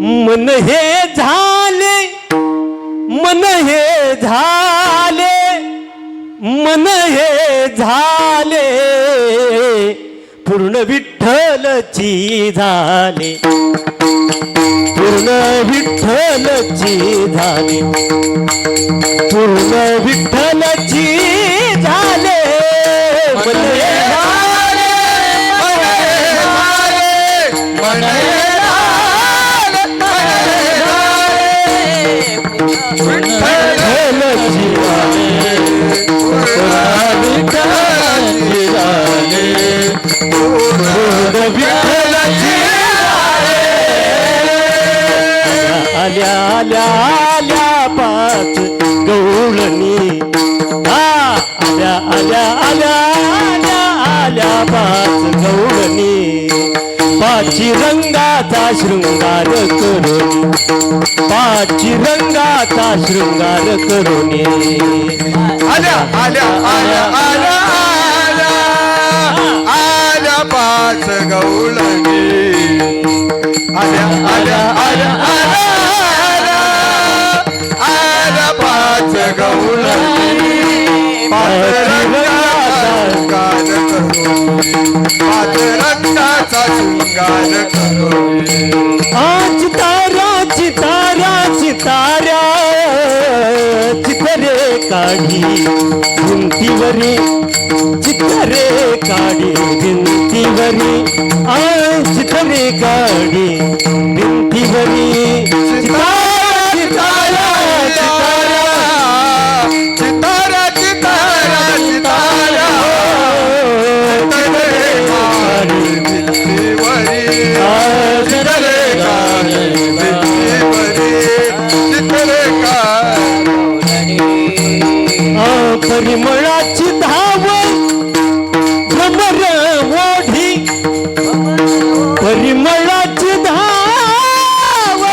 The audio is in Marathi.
मन हे झाले मन हे झाले मन हे झाले. पूर्ण विठ्ठलची झाले. पूर्ण विठ्ठलची झाले. पूर्ण विठ्ठलची झाले. आल्या आल्या पाच गवळणी आल्या आल्या आल्या आल्या आल्या पाच गवळणी पाची रंगाचा शृंगार करून. पाची रंगाचा शृंगार करून. आल्या आल्या आल्या आल्या आल्या आल्या पाच गौळणी आल्या आल्या आल्या पाच रंगाचा शृंगार करून पाच रंगाचा चितारा चितारा चितारा चितरे काढी भिंतीवरी चितरे काढी भिंतीवरी आ चितरे काढी भिंतीवरी परिमळाची धाव भ्रमर ओढी परिमळाची धाव.